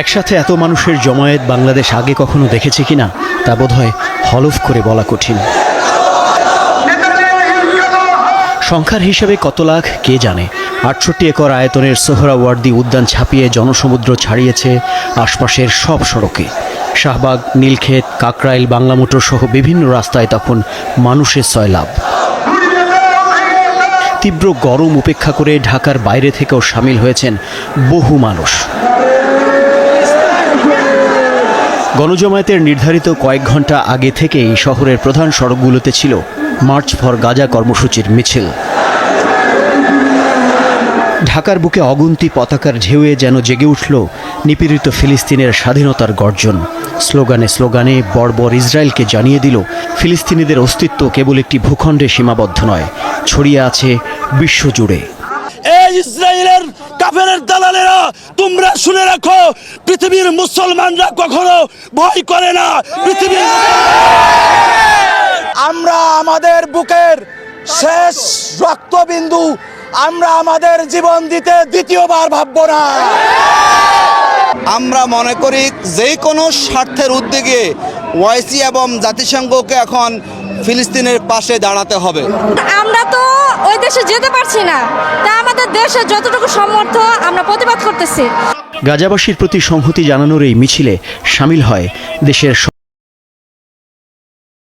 একসাথে এত মানুষের জমায়েত বাংলাদেশ আগে কখনো দেখেছে কিনা তা বোধহয় হলফ করে বলা কঠিন। সংখ্যার হিসেবে কত লাখ, কে জানে? আটষট্টি একর আয়তনের সোহরাওয়ার্দী উদ্যান ছাপিয়ে জনসমুদ্র ছাড়িয়েছে আশপাশের সব সড়কে। শাহবাগ, নীলক্ষেত, কাকরাইল বাংলা মোটর সহ বিভিন্ন রাস্তায় তখন মানুষের সয়লাভ তীব্র গরম উপেক্ষা করে ঢাকার বাইরে থেকেও সামিল হয়েছেন বহু মানুষ। গণজমায়েতের নির্ধারিত কয়েক ঘণ্টা আগে থেকেই শহরের প্রধান সড়কগুলোতে ছিল মার্চ ফর গাজা কর্মসূচির মিছিল। ঢাকার বুকে অগুন্তি পতাকার ঢেউয়ে যেন জেগে উঠল নিপীড়িত ফিলিস্তিনের স্বাধীনতার গর্জন। স্লোগানে স্লোগানে বর্বর ইসরায়েলকে জানিয়ে দিল, ফিলিস্তিনিদের অস্তিত্ব কেবল একটি ভূখণ্ডে সীমাবদ্ধ নয়, ছড়িয়ে আছে বিশ্বজুড়ে। এই ইসরায়েলের কাফেরের দালালেরা তোমরা শুনে রাখো পৃথিবীর মুসলমানরা কখনো ভয় করে না। পৃথিবীর আমরা আমাদের বুকের শেষ রক্তবিন্দু আমরা আমাদের জীবন দিতে দ্বিতীয়বার ভাববো না। আমরা মনে করি যে কোনো স্বার্থের উদ্যোগে ওয়াইসি এবং জাতিসংঘকে এখন ফিলিস্তিনের পাশে দাঁড়াতে হবে। আমরা তো ওই দেশে যেতে পারছি না। তা আমাদের দেশে যতটুকু সমর্থ আমরা প্রতিবাদ করতেছি। গাজাবাসীর প্রতি সংহতি জানানোর এই মিছিলে সামিল হয় দেশের